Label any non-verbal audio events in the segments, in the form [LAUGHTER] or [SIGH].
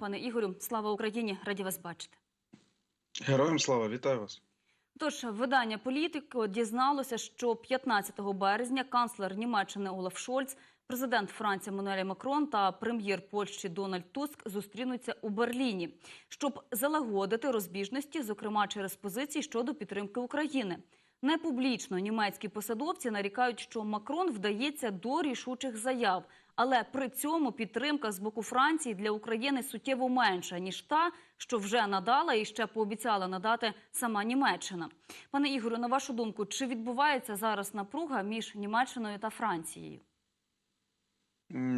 Пане Ігорю, слава Україні! Раді вас бачити. Героям слава, вітаю вас. Тож видання політико дізналося, що 15 березня канцлер Німеччини Олаф Шольц, президент Франції Мануель Макрон та прем'єр Польщі Дональд Туск зустрінуться у Берліні, щоб залагодити розбіжності, зокрема через позиції щодо підтримки України. Непублічно німецькі посадовці нарікають, що Макрон вдається до рішучих заяв, але при цьому підтримка з боку Франції для України суттєво менша ніж та, що вже надала і ще пообіцяла надати сама Німеччина. Пане Ігорю, на вашу думку, чи відбувається зараз напруга між Німеччиною та Францією?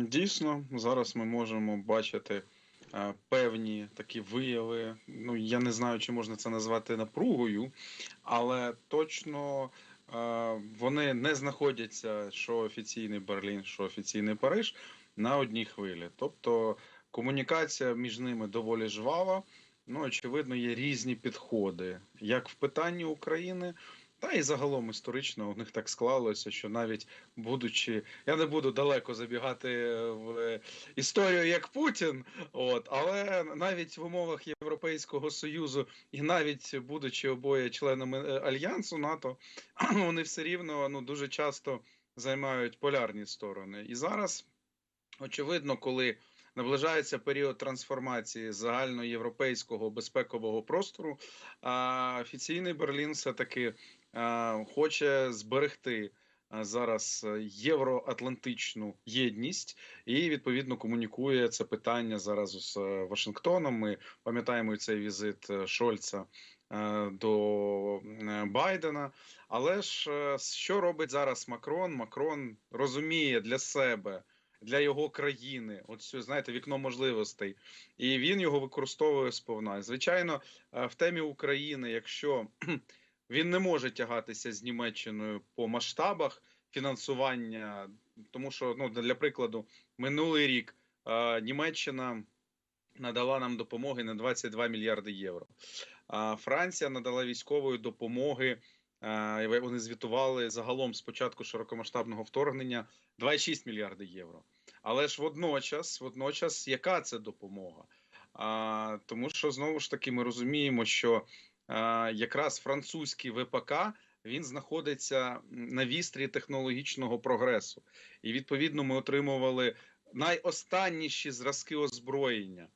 Дійсно, зараз ми можемо бачити е, певні такі вияви. Ну, я не знаю, чи можна це назвати напругою, але точно вони не знаходяться, що офіційний Берлін, що офіційний Париж, на одній хвилі. Тобто комунікація між ними доволі жвава. Ну, очевидно, є різні підходи, як в питанні України, та і загалом історично у них так склалося, що навіть будучи, я не буду далеко забігати в історію як Путін, от але навіть в умовах Європейського союзу, і навіть будучи обоє членами е, альянсу НАТО, [CLEARS THROAT] вони все рівно ну дуже часто займають полярні сторони. І зараз очевидно, коли наближається період трансформації загальноєвропейського безпекового простору, а офіційний Берлін все таки хоче зберегти зараз е, євроатлантичну єдність і відповідно комунікує це питання зараз з е, Вашингтоном. Ми пам'ятаємо цей візит е, Шольца е, до е, Байдена. Але ж е, що робить зараз Макрон? Макрон розуміє для себе. Для його країни, от знаєте, вікно можливостей, і він його використовує сповна. Звичайно, е, в темі України, якщо він не може тягатися з Німеччиною по масштабах фінансування, тому що ну для прикладу, минулий рік е, Німеччина надала нам допомоги на 22 мільярди євро. А Франція надала військової допомоги. е, Вони звітували загалом з початку широкомасштабного вторгнення 2,6 мільярди євро. Але ж водночас, водночас, яка це допомога? А, Тому що знову ж таки ми розуміємо, що якраз французький ВПК він знаходиться на вістрі технологічного прогресу, і відповідно ми отримували найостанніші зразки озброєння.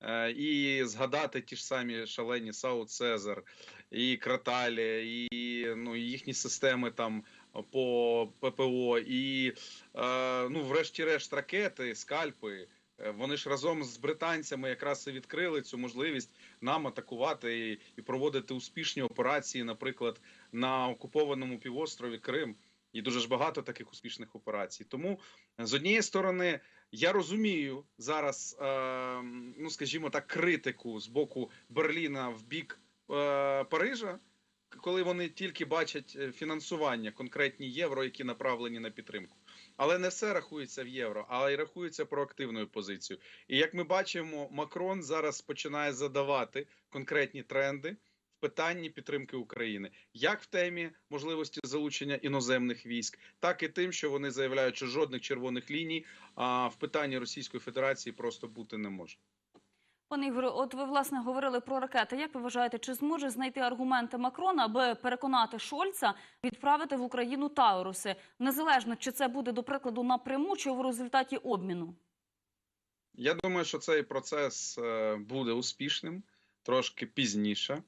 Е, І згадати ті ж самі шалені Саут Цезар, і Краталі, і ну, їхні системи там по ППО, і е, ну, врешті-решт, ракети, скальпи. Е, Вони ж разом з британцями якраз і відкрили цю можливість нам атакувати і, проводити успішні операції, наприклад, на окупованому півострові Крим. І дуже ж багато таких успішних операцій. Тому з однієї сторони я розумію зараз, е, ну скажімо так, критику з боку Берліна в бік е, Парижа, коли вони тільки бачать е, фінансування конкретні євро, які направлені на підтримку. Але не все рахується в євро, а й рахується проактивною позицією. І як ми бачимо, Макрон зараз починає задавати конкретні тренди в питанні підтримки України, як в темі можливості залучення іноземних військ, так і тим, що вони заявляють, що жодних червоних ліній а, в питанні Російської Федерації просто бути не може. Пане Ігорю, от ви власне говорили про ракети. Як ви вважаєте, чи зможе знайти аргументи Макрона, аби переконати Шольца відправити в Україну Тауруси, незалежно чи це буде до прикладу напряму, чи в результаті обміну? Я думаю, що цей процес е, буде успішним трошки пізніше.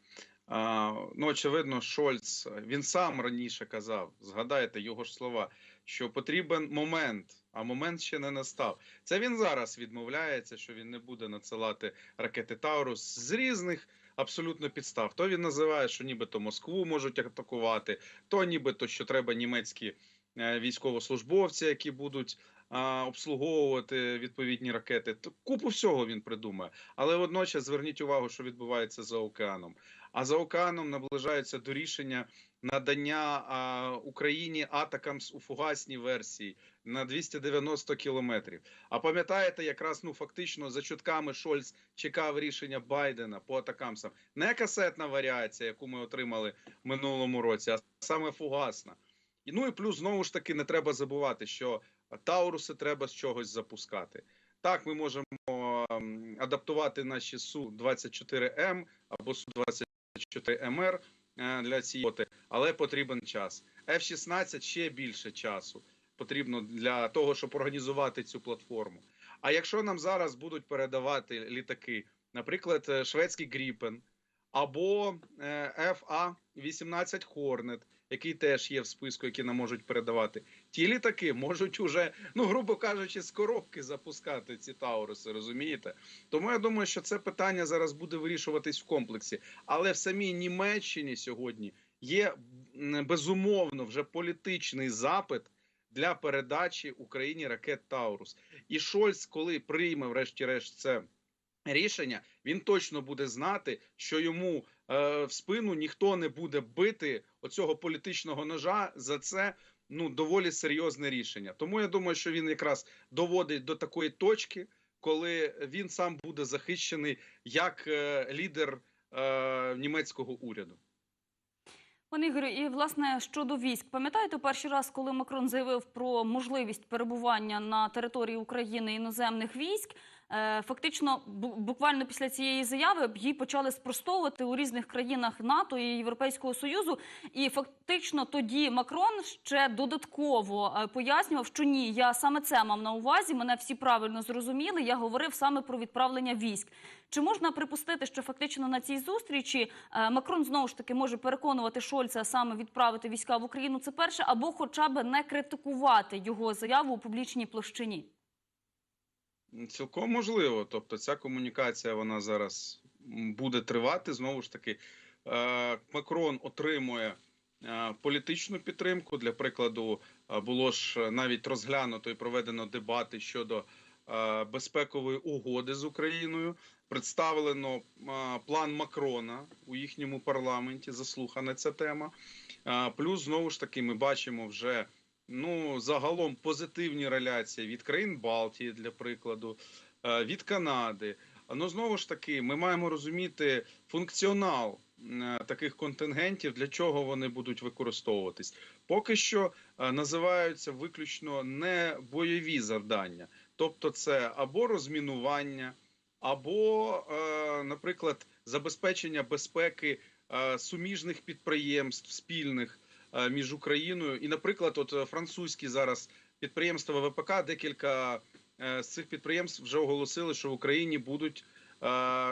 Ну, очевидно, Шольц він сам раніше казав, згадайте його ж слова, що потрібен момент, а момент ще не настав. Це він зараз відмовляється, що він не буде надсилати ракети Таурус з різних абсолютно підстав. То він називає, що нібито Москву можуть атакувати, то нібито що треба німецькі е, військовослужбовці, які будуть а, обслуговувати відповідні ракети. То купу всього він придумає. Але водночас зверніть увагу, що відбувається за океаном. А за океаном наближаються до рішення надання а, Україні атакамс у фугасній версії на 290 кілометрів. А пам'ятаєте, якраз ну фактично за чутками Шольц чекав рішення Байдена по атакамсам. Не касетна варіація, яку ми отримали минулому році, а саме фугасна. І ну і плюс знову ж таки не треба забувати, що Тауруси треба з чогось запускати. Так, ми можемо ем, адаптувати наші су 24 м або су 24 МР е, для цієї але потрібен час. F-16 ще більше часу потрібно для того, щоб організувати цю платформу. А якщо нам зараз будуть передавати літаки, наприклад, е, шведський Гріпен або е, FA-18 Hornet, який теж є в списку, які нам можуть передавати, ті літаки можуть уже, ну грубо кажучи, з коробки запускати ці Тауруси, розумієте? Тому я думаю, що це питання зараз буде вирішуватись в комплексі. Але в самій Німеччині сьогодні є безумовно вже політичний запит для передачі Україні ракет Таурус. І Шольц, коли прийме, врешті-решт, це рішення, він точно буде знати, що йому е, в спину ніхто не буде бити оцього політичного ножа за це. Ну, доволі серйозне рішення. Тому я думаю, що він якраз доводить до такої точки, коли він сам буде захищений як е, лідер е, німецького уряду. Пане Ігорю, і власне щодо військ, пам'ятаєте перший раз, коли Макрон заявив про можливість перебування на території України іноземних військ? Е, Фактично, буквально після цієї заяви її почали спростовувати у різних країнах НАТО і Європейського союзу. І фактично тоді Макрон ще додатково е, пояснював, що ні, я саме це мав на увазі. Мене всі правильно зрозуміли. Я говорив саме про відправлення військ. Чи можна припустити, що фактично на цій зустрічі е, Макрон знову ж таки може переконувати Шольца саме відправити війська в Україну? Це перше, або хоча б не критикувати його заяву у публічній площині? Цілком можливо. Тобто, ця комунікація вона зараз буде тривати. Знову ж таки, е, Макрон отримує е, політичну підтримку. Для прикладу, е, було ж навіть розглянуто і проведено дебати щодо безпекової угоди з Україною. Представлено план Макрона у їхньому парламенті. Заслухана ця тема. Плюс знову ж таки, ми бачимо вже ну загалом позитивні реляції від країн Балтії, для прикладу, е, від Канади. Ну знову ж таки, ми маємо розуміти функціонал е, таких контингентів, для чого вони будуть використовуватись. Поки що е, називаються виключно не бойові завдання, тобто це або розмінування, або, наприклад, забезпечення безпеки суміжних підприємств спільних між Україною і, наприклад, от е, французькі зараз підприємства ВПК, декілька е, з цих підприємств вже оголосили, що в Україні будуть е,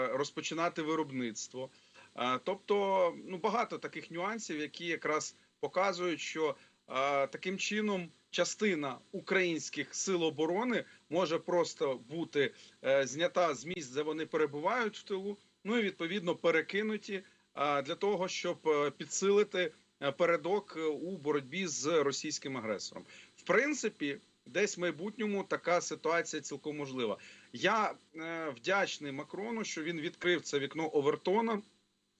розпочинати виробництво. Е, Тобто, ну багато таких нюансів, які якраз показують, що е, таким чином частина українських сил оборони може просто бути е, знята з місць, де вони перебувають в тилу, ну і відповідно перекинуті е, для того, щоб е, підсилити е, передок е, у боротьбі з російським агресором. В принципі, десь в майбутньому така ситуація цілком можлива. Я е, вдячний Макрону, що він відкрив це вікно Овертона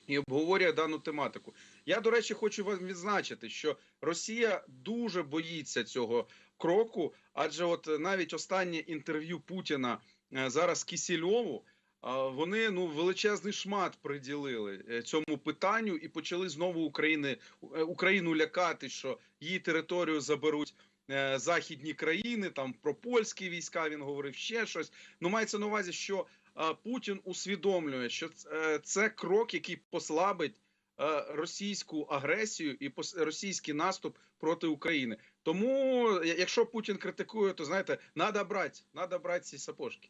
і обговорює дану тематику. Я, до речі, хочу вам відзначити, що Росія дуже боїться цього кроку, адже от навіть останнє інтерв'ю Путіна е, зараз Кісільову. Вони ну величезний шмат приділили е, цьому питанню і почали знову України е, Україну лякати, що її територію заберуть е, західні країни. Там про польські війська він говорив ще щось. Ну мається на увазі, що Путін усвідомлює, що це крок, який послабить російську агресію і пос- російський наступ проти України. Тому, якщо Путін критикує, то знаєте, треба брати, треба брати ці сапожки.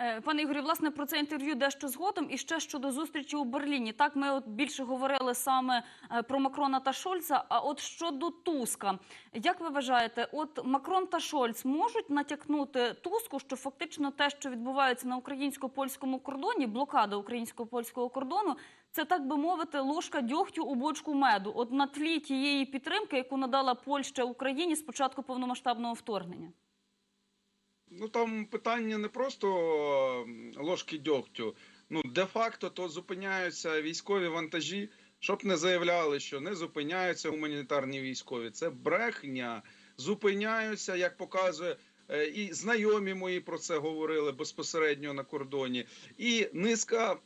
Е, Пане Ігорі, власне, про це інтерв'ю дещо згодом. І ще щодо зустрічі у Берліні. Так, ми от більше говорили саме е, про Макрона та Шольца. А от щодо Туска, як ви вважаєте, от Макрон та Шольц можуть натякнути Туску, що фактично те, що відбувається на українсько-польському кордоні, блокада українсько-польського кордону, це так би мовити, ложка дьогтю у бочку меду. От на тлі тієї підтримки, яку надала Польща Україні з початку повномасштабного вторгнення. Ну там питання не просто ложки дьогтю. Ну, де-факто то зупиняються військові вантажі, щоб не заявляли, що не зупиняються гуманітарні військові. Це брехня. Зупиняються, як показує. е, І знайомі мої про це говорили безпосередньо на кордоні, і низка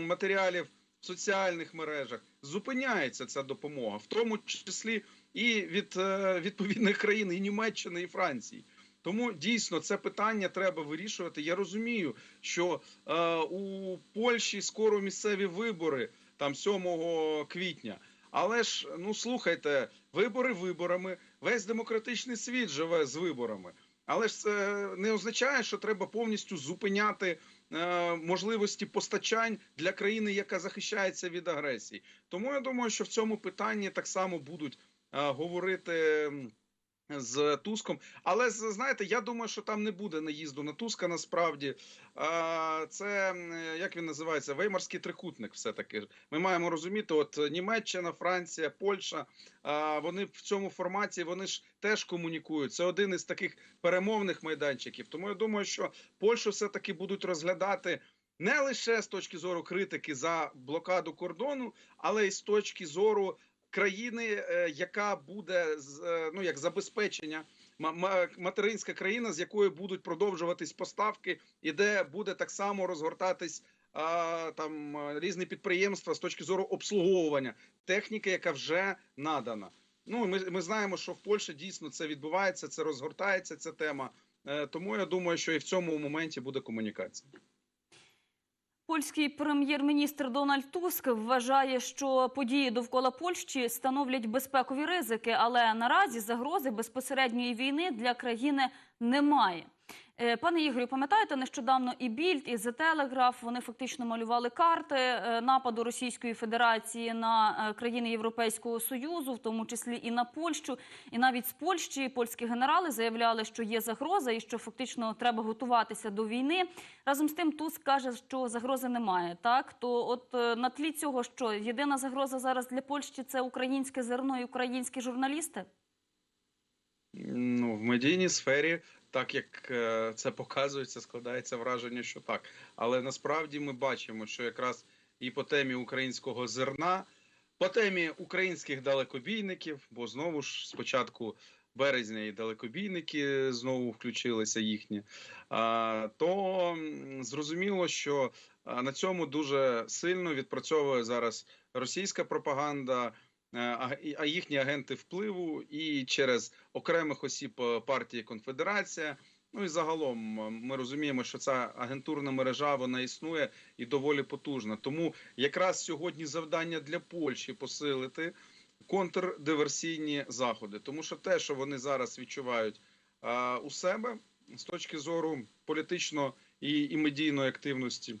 матеріалів в соціальних мережах зупиняється ця допомога, в тому числі і від е, відповідних країн, і Німеччини, і Франції. Тому дійсно це питання треба вирішувати. Я розумію, що е, у Польщі скоро місцеві вибори, там 7 квітня. Але ж ну слухайте, вибори виборами. Весь демократичний світ живе з виборами. Але ж це не означає, що треба повністю зупиняти е, можливості постачань для країни, яка захищається від агресії. Тому я думаю, що в цьому питанні так само будуть е, говорити. З Туском, але знаєте, я думаю, що там не буде наїзду на Туска. Насправді це як він називається? Веймарський трикутник. Все таки ми маємо розуміти. От Німеччина, Франція, Польща. Вони в цьому форматі вони ж теж комунікують. Це один із таких перемовних майданчиків. Тому я думаю, що Польщу все таки будуть розглядати. Не лише з точки зору критики за блокаду кордону, але й з точки зору країни, е, яка буде е, ну як забезпечення ма- ма- материнська країна, з якої будуть продовжуватись поставки, і де буде так само розгортатись там е, різні підприємства з точки зору обслуговування техніки, яка вже надана. Ну ми, ми знаємо, що в Польщі дійсно це відбувається, це розгортається ця тема. Тому я думаю, що і в цьому моменті буде комунікація. Польський прем'єр-міністр Дональд Туск вважає, що події довкола Польщі становлять безпекові ризики, але наразі загрози безпосередньої війни для країни немає. Е, Пане Ігорю, пам'ятаєте, нещодавно і Більд, і The Telegraph, вони фактично малювали карти е, нападу Російської Федерації на е, країни Європейського Союзу, в тому числі і на Польщу. І навіть з Польщі польські генерали заявляли, що є загроза і що фактично треба готуватися до війни. Разом з тим, Туск каже, що загрози немає. Так то, от на тлі цього, що єдина загроза зараз для Польщі це українське зерно і українські журналісти. Ну, в медійній сфері, так як е, це показується, складається враження, що так. Але насправді ми бачимо, що якраз і по темі українського зерна, по темі українських далекобійників, бо знову ж спочатку березня і далекобійники знову включилися їхні, то зрозуміло, що на цьому дуже сильно відпрацьовує зараз російська пропаганда. Е, А їхні агенти впливу і через окремих осіб е, партії Конфедерація. Ну і загалом е, ми розуміємо, що ця агентурна мережа вона існує і доволі потужна. Тому якраз сьогодні завдання для Польщі посилити контрдиверсійні заходи, тому що те, що вони зараз відчувають у себе з точки зору політично і, і медійної активності.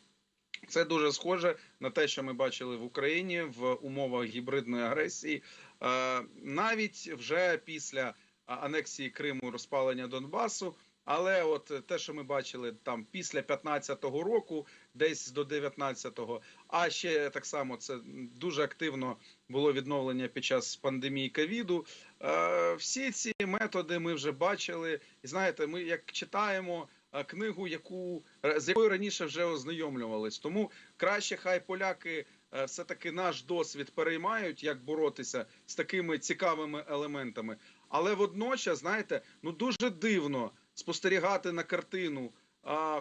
Це дуже схоже на те, що ми бачили в Україні в умовах гібридної агресії, Е, навіть вже після анексії Криму, розпалення Донбасу. Але от те, що ми бачили там після 15-го року, десь до 19-го, а ще так само це дуже активно було відновлення під час пандемії ковіду. Е, Всі ці методи ми вже бачили. І знаєте, ми як читаємо е, книгу, яку з якою раніше вже ознайомлювались. Тому краще хай поляки е, все таки наш досвід переймають, як боротися з такими цікавими елементами. Але водночас, знаєте, ну дуже дивно спостерігати на картину,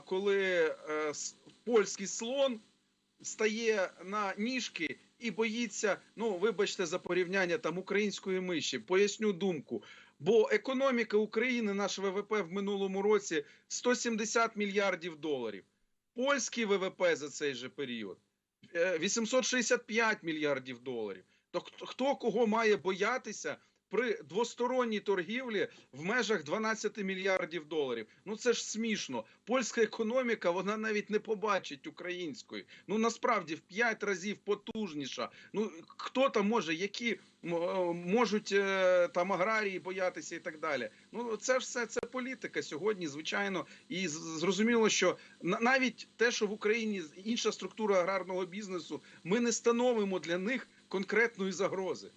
коли е, польський слон стає на ніжки і боїться, ну вибачте за порівняння там української миші. Поясню думку. Бо економіка України, наш ВВП в минулому році 170 мільярдів доларів. Польський ВВП за цей же період е, 865 мільярдів доларів. То хто кого має боятися при двосторонній торгівлі в межах 12 мільярдів доларів? Ну це ж смішно. Польська економіка вона навіть не побачить української. Ну насправді в 5 разів потужніша. Ну хто там може, які е, можуть е, там аграрії боятися і так далі. Ну це все це політика сьогодні, звичайно, і зрозуміло, що на- навіть те, що в Україні інша структура аграрного бізнесу, ми не становимо для них конкретної загрози.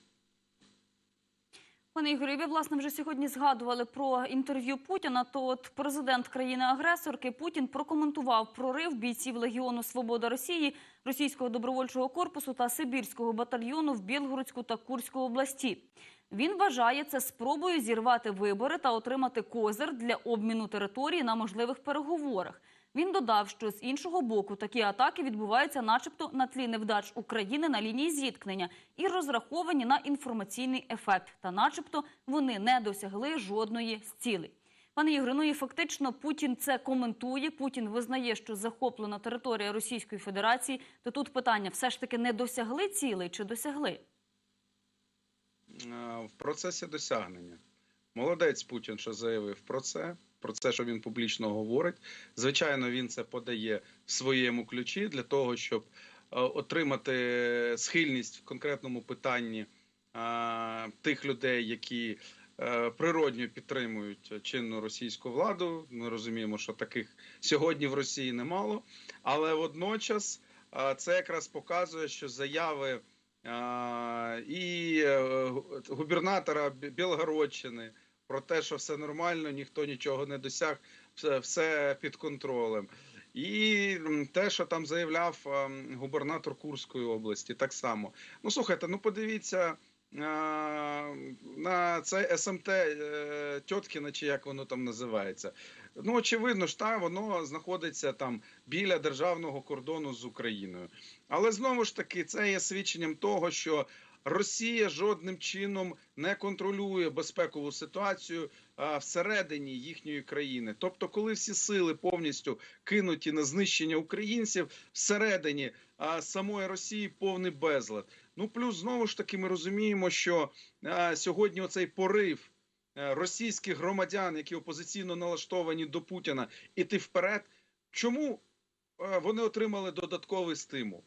Пане Ігорю, ви власне вже сьогодні згадували про інтерв'ю Путіна. То от президент країни-агресорки Путін прокоментував прорив бійців Легіону Свобода Росії, російського добровольчого корпусу та Сибірського батальйону в Білгородську та Курську області. Він вважає це спробою зірвати вибори та отримати козир для обміну території на можливих переговорах. Він додав, що з іншого боку такі атаки відбуваються, начебто, на тлі невдач України на лінії зіткнення і розраховані на інформаційний ефект, та начебто вони не досягли жодної з цілей. Пане Ігоре, ну і фактично Путін це коментує. Путін визнає, що захоплена територія Російської Федерації. То тут питання: все ж таки не досягли цілей чи досягли? Е, в процесі досягнення. Молодець Путін, що заявив про це, про це, що він публічно говорить. Звичайно, він це подає в своєму ключі для того, щоб е, отримати схильність в конкретному питанні е, тих людей, які е, природньо підтримують чинну російську владу. Ми розуміємо, що таких сьогодні в Росії немало, але водночас це якраз показує, що заяви. І губернатора Бі- Білгородщини про те, що все нормально, ніхто нічого не досяг, все, все під контролем. І те, що там заявляв ем, губернатор Курської області, так само. Ну слухайте, ну подивіться на це СМТ е, Тьоткіна, чи як воно там називається. Ну, очевидно ж, та воно знаходиться там біля державного кордону з Україною. Але знову ж таки, це є свідченням того, що Росія жодним чином не контролює безпекову ситуацію а, всередині їхньої країни. Тобто, коли всі сили повністю кинуті на знищення українців, всередині а, самої Росії повний безлад. Ну плюс знову ж таки, ми розуміємо, що а, сьогодні оцей порив російських громадян, які опозиційно налаштовані до Путіна, іти вперед. Чому вони отримали додатковий стимул?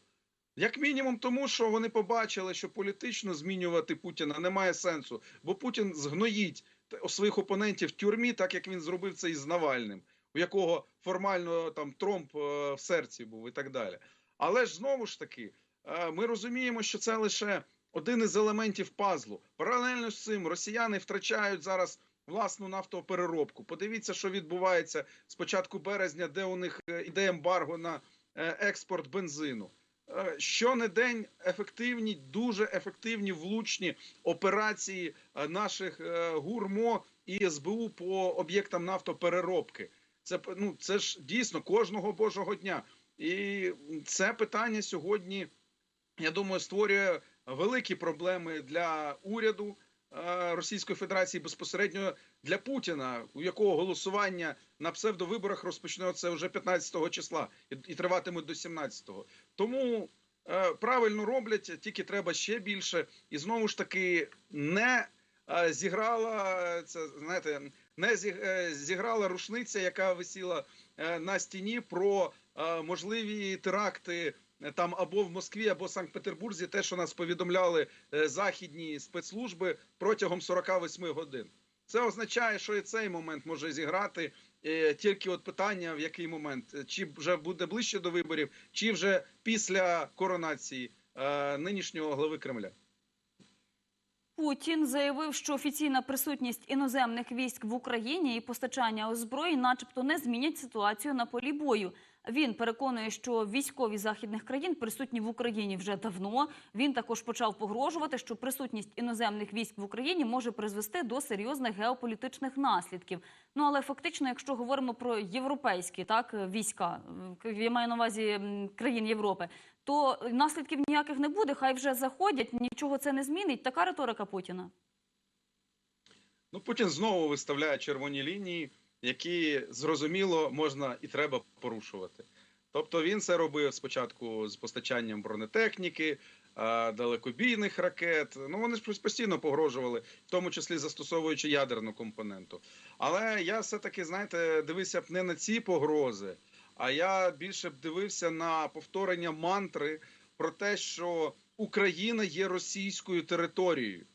Як мінімум, тому що вони побачили, що політично змінювати Путіна немає сенсу, бо Путін згноїть своїх опонентів в тюрмі, так як він зробив це із Навальним, у якого формально там тромб е, в серці був і так далі. Але ж знову ж таки, е, ми розуміємо, що це лише один із елементів пазлу. Паралельно з цим росіяни втрачають зараз власну нафтопереробку. Подивіться, що відбувається з початку березня, де у них е, іде ембарго на експорт бензину. Е, день ефективні, дуже ефективні влучні операції е, наших е, гурмо і СБУ по об'єктам нафтопереробки. Це ну це ж дійсно кожного божого дня. І це питання сьогодні, я думаю, створює великі проблеми для уряду Російської Федерації безпосередньо для Путіна, у якого голосування на псевдовиборах розпочнеться вже 15 числа і, і триватиме до 17-го. Тому е, правильно роблять, тільки треба ще більше. І знову ж таки не е, зіграла е, це, знаєте, не зі- е, зіграла рушниця, яка висіла е, на стіні про е, можливі теракти. Е, Там або в Москві, або в Санкт-Петербурзі, те, що нас повідомляли е, західні спецслужби протягом 48 годин. Це означає, що і цей момент може зіграти. Е, Тільки от питання в який момент, чи вже буде ближче до виборів, чи вже після коронації нинішнього глави Кремля. Путін заявив, що офіційна присутність іноземних військ в Україні і постачання озброєнь, начебто, не змінять ситуацію на полі бою. Він переконує, що військові західних країн присутні в Україні вже давно. Він також почав погрожувати, що присутність іноземних військ в Україні може призвести до серйозних геополітичних наслідків. Ну але фактично, якщо говоримо про європейські так війська, е, я маю на увазі країн Європи, то наслідків ніяких не буде. Хай вже заходять, нічого це не змінить. Така риторика Путіна. Ну, Путін знову виставляє червоні лінії, які зрозуміло можна і треба порушувати. Тобто він це робив спочатку з постачанням бронетехніки, далекобійних ракет. Ну вони ж постійно погрожували, в тому числі застосовуючи ядерну компоненту. Але я все-таки, знаєте, дивився б не на ці погрози, а я більше б дивився на повторення мантри про те, що Україна є російською територією.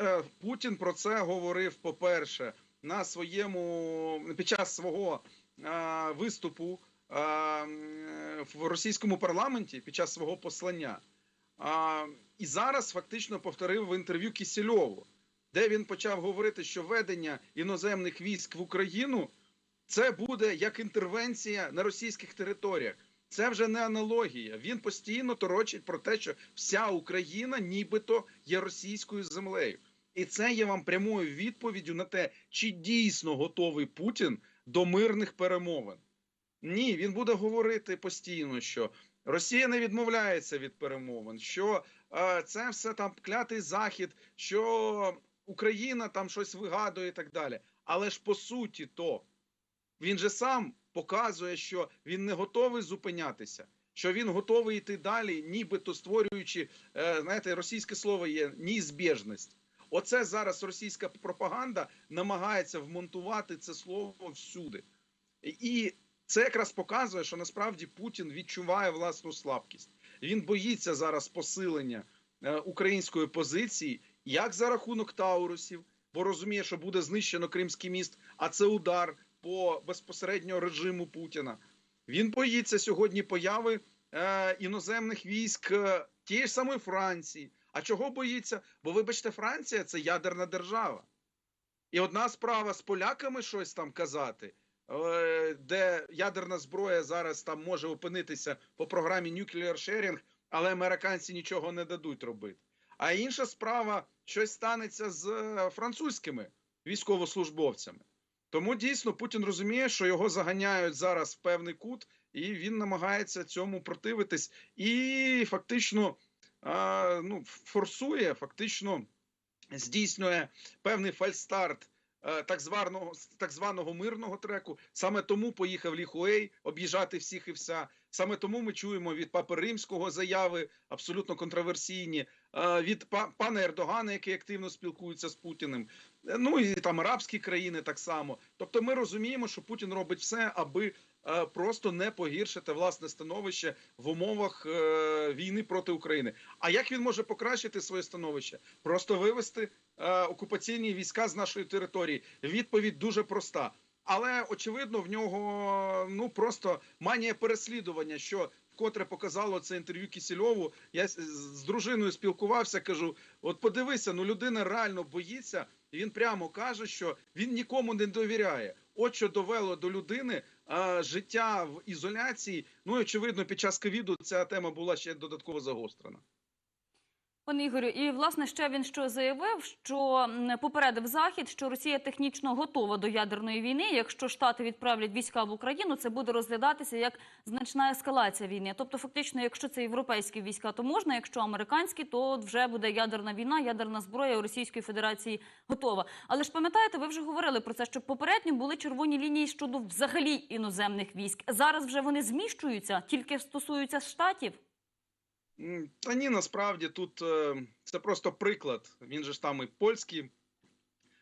Е, Путін про це говорив, по-перше, на своєму під час свого е, виступу е, в російському парламенті, під час свого послання. А, і зараз фактично повторив в інтерв'ю Кісельову, де він почав говорити, що ведення іноземних військ в Україну це буде як інтервенція на російських територіях. Це вже не аналогія. Він постійно торочить про те, що вся Україна нібито є російською землею. І це є вам прямою відповіддю на те, чи дійсно готовий Путін до мирних перемовин. Ні, він буде говорити постійно, що Росія не відмовляється від перемовин, що е, це все там клятий захід, що Україна там щось вигадує і так далі. Але ж по суті, то він же сам показує, що він не готовий зупинятися, що він готовий йти далі, нібито створюючи, е, знаєте, російське слово є неізбіжність. Оце зараз російська пропаганда намагається вмонтувати це слово всюди. І це якраз показує, що насправді Путін відчуває власну слабкість. Він боїться зараз посилення е, української позиції, як за рахунок Таурусів, бо розуміє, що буде знищено Кримський міст, а це удар по безпосередньо режиму Путіна. Він боїться сьогодні появи е, іноземних військ е, тієї ж самої Франції. А чого боїться? Бо, вибачте, Франція це ядерна держава. І одна справа з поляками щось там казати, е, де ядерна зброя зараз там може опинитися по програмі Nuclear Sharing, але американці нічого не дадуть робити. А інша справа щось станеться з е, французькими військовослужбовцями. Тому дійсно Путін розуміє, що його заганяють зараз в певний кут, і він намагається цьому противитись і фактично ну, форсує, фактично здійснює певний фальстарт е, так званого так званого мирного треку. Саме тому поїхав Ліхуей об'їжджати всіх і вся. Саме тому ми чуємо від папи римського заяви абсолютно контроверсійні, е, від па- пана Ердогана, який активно спілкується з Путіним. Е, Ну і там арабські країни так само. Тобто, ми розуміємо, що Путін робить все, аби просто не погіршити власне становище в умовах е, війни проти України. А як він може покращити своє становище? Просто вивести е, окупаційні війська з нашої території. Відповідь дуже проста. Але очевидно, в нього ну просто манія переслідування, що вкотре показало це інтерв'ю Кісільову. Я з- дружиною спілкувався. Кажу: от подивися, ну людина реально боїться. Він прямо каже, що він нікому не довіряє. От що довело до людини життя в ізоляції. Ну і очевидно, під час ковіду ця тема була ще додатково загострена. Пане Ігорю, і власне ще він що заявив, що попередив захід, що Росія технічно готова до ядерної війни. Якщо Штати відправлять війська в Україну, це буде розглядатися як значна ескалація війни. Тобто, фактично, якщо це європейські війська, то можна, якщо американські, то вже буде ядерна війна, ядерна зброя у Російської Федерації готова. Але ж пам'ятаєте, ви вже говорили про це, що попередньо були червоні лінії щодо взагалі іноземних військ. Зараз вже вони зміщуються, тільки стосуються штатів. Та ні, насправді тут е, це просто приклад. Він же ж там і польські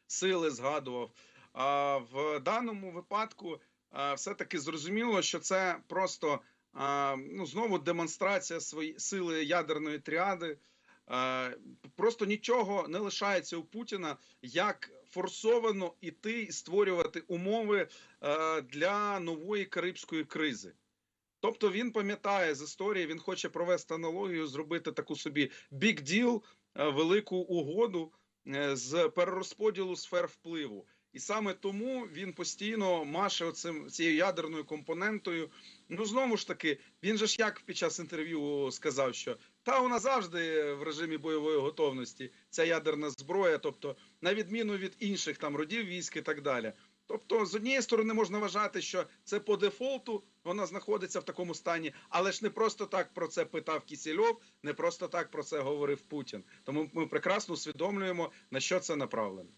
сили згадував. А в даному випадку е, все-таки зрозуміло, що це просто е, ну, знову демонстрація свої сили ядерної тріади. Просто нічого не лишається у Путіна, як форсовано іти і створювати умови для нової карибської кризи. Тобто він пам'ятає з історії, він хоче провести аналогію, зробити таку собі big deal, е, велику угоду е, з перерозподілу сфер впливу. І саме тому він постійно маше оцим цією ядерною компонентою. Ну знову ж таки, він же ж як під час інтерв'ю сказав, що та вона завжди в режимі бойової готовності ця ядерна зброя, тобто на відміну від інших там родів військ і так далі. Тобто, з однієї сторони можна вважати, що це по дефолту вона знаходиться в такому стані, але ж не просто так про це питав Кісільов, не просто так про це говорив Путін. Тому ми прекрасно усвідомлюємо на що це направлено.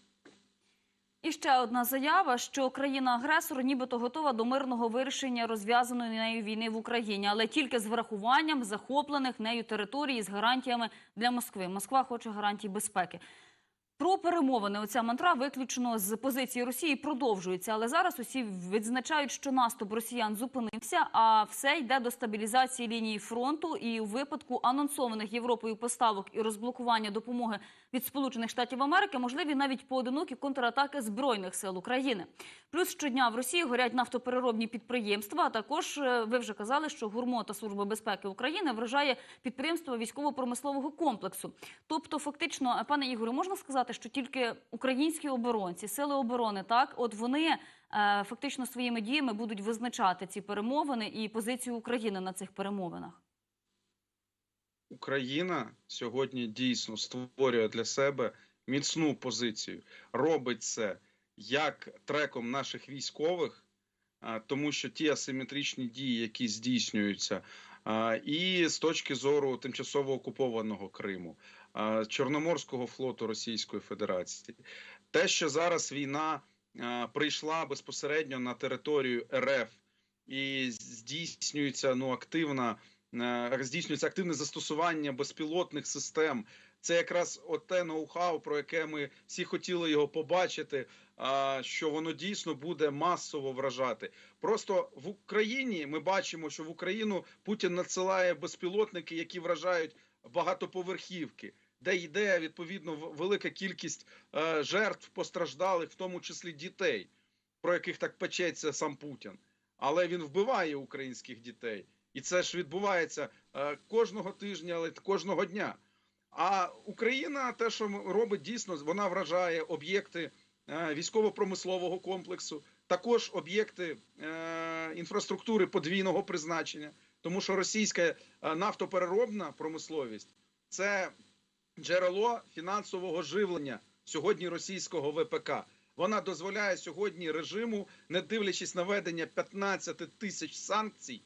І ще одна заява, що країна-агресор нібито готова до мирного вирішення розв'язаної нею війни в Україні, але тільки з врахуванням захоплених нею територій з гарантіями для Москви. Москва хоче гарантій безпеки. Про перемовини оця мантра виключно з позиції Росії продовжується, але зараз усі відзначають, що наступ росіян зупинився, а все йде до стабілізації лінії фронту. І у випадку анонсованих Європою поставок і розблокування допомоги від Сполучених Штатів Америки можливі навіть поодинокі контратаки збройних сил України. Плюс щодня в Росії горять нафтопереробні підприємства. Також е, ви вже казали, що ГУРМО та Служба безпеки України вражає підприємства військово-промислового комплексу. Тобто, фактично, е, пане Ігорю, можна сказати, що тільки українські оборонці, сили оборони, так от вони е, фактично своїми діями будуть визначати ці перемовини і позицію України на цих перемовинах. Україна сьогодні дійсно створює для себе міцну позицію, робить це як треком наших військових, тому що ті асиметричні дії, які здійснюються, і з точки зору тимчасово окупованого Криму, Чорноморського флоту Російської Федерації, те, що зараз війна прийшла безпосередньо на територію РФ і здійснюється ну активна здійснюється активне застосування безпілотних систем. Це якраз оте ноу-хау, про яке ми всі хотіли його побачити. Що воно дійсно буде масово вражати. Просто в Україні ми бачимо, що в Україну Путін надсилає безпілотники, які вражають багатоповерхівки, де йде відповідно велика кількість е, жертв постраждалих, в тому числі дітей, про яких так печеться сам Путін. Але він вбиває українських дітей, і це ж відбувається е, кожного тижня, але кожного дня. А Україна, те, що робить дійсно, вона вражає об'єкти е, військово-промислового комплексу, також об'єкти е, інфраструктури подвійного призначення, тому що російська е, нафтопереробна промисловість це джерело фінансового живлення сьогодні російського ВПК. Вона дозволяє сьогодні режиму, не дивлячись на ведення 15 тисяч санкцій,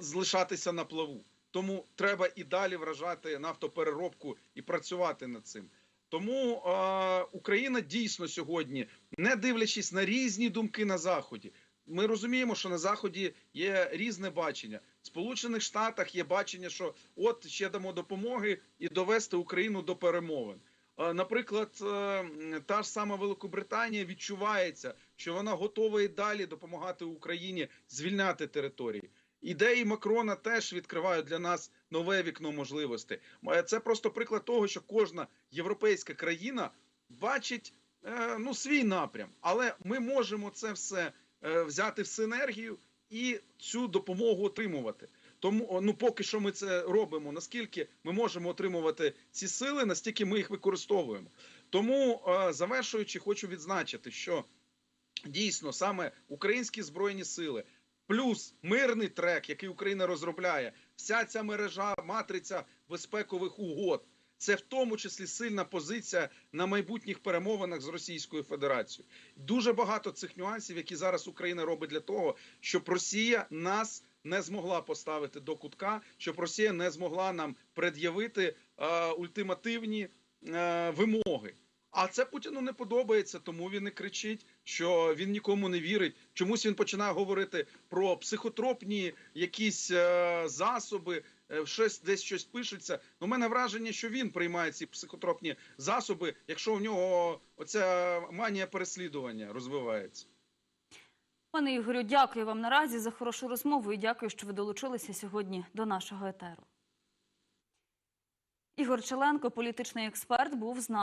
залишатися на плаву. Тому треба і далі вражати нафтопереробку і працювати над цим. Тому е, Україна дійсно сьогодні, не дивлячись на різні думки на заході, ми розуміємо, що на заході є різне бачення. В Сполучених Штатах є бачення, що от ще дамо допомоги і довести Україну до перемовин. Е, Наприклад, е, та ж сама Великобританія відчувається, що вона готова і далі допомагати Україні звільняти території. Ідеї Макрона теж відкривають для нас нове вікно можливостей. Е, Це просто приклад того, що кожна європейська країна бачить ну, свій напрям, але ми можемо це все взяти в синергію і цю допомогу отримувати. Тому ну поки що ми це робимо. Наскільки ми можемо отримувати ці сили, настільки ми їх використовуємо. Тому е, завершуючи, хочу відзначити, що дійсно саме українські збройні сили. Плюс мирний трек, який Україна розробляє, вся ця мережа, матриця безпекових угод, це в тому числі сильна позиція на майбутніх перемовинах з Російською Федерацією. Дуже багато цих нюансів, які зараз Україна робить для того, щоб Росія нас не змогла поставити до кутка, щоб Росія не змогла нам пред'явити е, ультимативні е, вимоги. А це Путіну не подобається, тому він і кричить, що він нікому не вірить. Чомусь він починає говорити про психотропні якісь е, засоби, щось десь щось пишеться. У мене враження, що він приймає ці психотропні засоби, якщо у нього оця манія переслідування розвивається. Пане Ігорю, дякую вам наразі за хорошу розмову і дякую, що ви долучилися сьогодні до нашого етеру. Ігор Челенко, політичний експерт, був з нами.